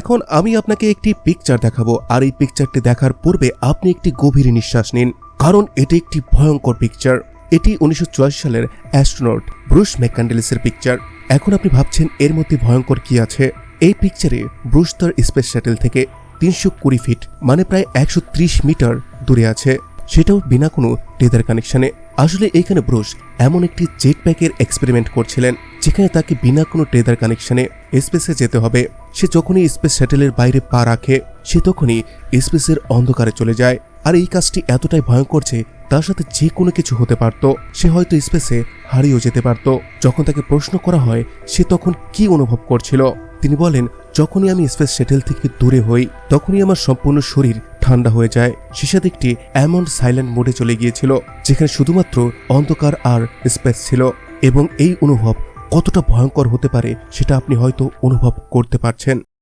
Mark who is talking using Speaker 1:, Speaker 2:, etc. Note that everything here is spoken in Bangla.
Speaker 1: এখন আমি আপনাকে একটি পিকচার দেখাবো। আর এই পিকচারটি দেখার পূর্বে আপনি একটি গভীর নিঃশ্বাস নিন, কারণ এটি একটি ভয়ঙ্কর পিকচার এটি উনিশশো সালের অ্যাস্ট্রোনট ব্রুস ম্যাকক্যান্ডেলিসের পিকচার এখন আপনি ভাবছেন, এর মধ্যে ভয়ঙ্কর কি আছে? এই পিকচারে ব্রুস তার স্পেস শ্যাটেল থেকে তিনশো কুড়ি ফিট মানে প্রায় একশো ত্রিশ মিটার দূরে আছে। সেটাও বিনা কোনো টেদার কানেকশনে আসলে এখানে ব্রুস এমন একটি জেট প্যাকের এক্সপেরিমেন্ট করছিলেন, যেখানে তাকে বিনা কোনো টেদার কানেকশনে স্পেসে যেতে হবে। সে যখনই স্পেস শ্যাটেলের বাইরে পা রাখে, সে তখনই স্পেসের অন্ধকারে চলে যায়। আর এই কাজটি এতটাই ভয়ঙ্কর যে, তার সাথে যে কোনো কিছু হতে পারত। সে হয়তো স্পেসে হারিয়েও যেতে পারত। যখন তাকে প্রশ্ন করা হয়, সে তখন কি অনুভব করছিল? তিনি বলেন, যখনই আমি স্পেস শ্যাটেল থেকে দূরে হই, তখনই আমার সম্পূর্ণ শরীর ঠান্ডা হয়ে যায়। সে দিকটি এমন সাইলেন্ট মোডে চলে গিয়েছিল, যেখানে শুধুমাত্র অন্ধকার আর স্পেস ছিল। এবং এই অনুভব কতটা ভয়ঙ্কর হতে পারে সেটা আপনি হয়তো অনুভব করতে পারছেন।